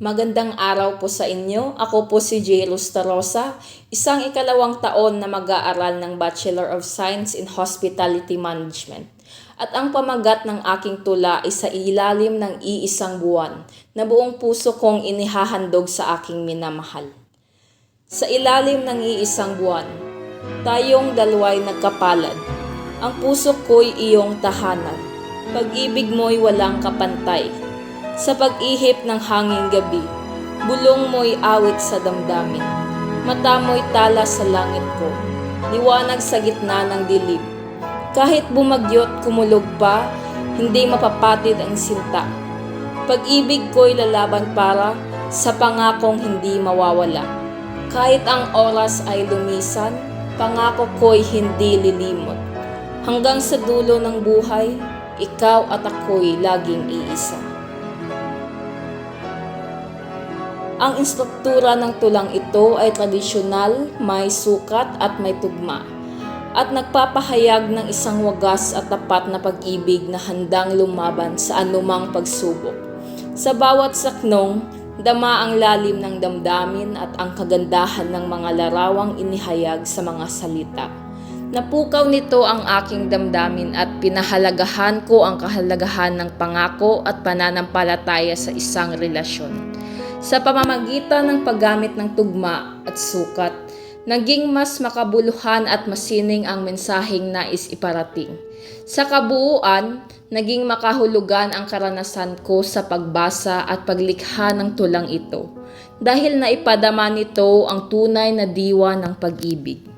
Magandang araw po sa inyo. Ako po si J. Rosa, isang ikalawang taon na mag-aaral ng Bachelor of Science in Hospitality Management. At ang pamagat ng aking tula ay sa ilalim ng iisang buwan na buong puso kong inihahandog sa aking minamahal. Sa ilalim ng iisang buwan, tayong dalaway nagkapalad. Ang puso ko'y iyong tahanan. Pag-ibig mo'y walang kapantay. Sa pag-ihip ng hanging gabi, bulong mo'y awit sa damdamin. Mata mo'y tala sa langit ko, liwanag sa gitna ng dilim. Kahit bumagyot kumulog pa, hindi mapapatid ang sinta. Pag-ibig ko'y lalaban para sa pangakong hindi mawawala. Kahit ang oras ay lumisan, pangako ko'y hindi lilimot. Hanggang sa dulo ng buhay, ikaw at ako'y laging iisa. Ang instruktura ng tulang ito ay tradisyonal, may sukat at may tugma at nagpapahayag ng isang wagas at tapat na pag-ibig na handang lumaban sa anumang pagsubok. Sa bawat saknong, dama ang lalim ng damdamin at ang kagandahan ng mga larawang inihayag sa mga salita. Napukaw nito ang aking damdamin at pinahalagahan ko ang kahalagahan ng pangako at pananampalataya sa isang relasyon. Sa pamamagitan ng paggamit ng tugma at sukat, naging mas makabuluhan at masining ang mensaheng nais iparating. Sa kabuuan, naging makahulugan ang karanasan ko sa pagbasa at paglikha ng tulang ito dahil naipadama nito ang tunay na diwa ng pag-ibig.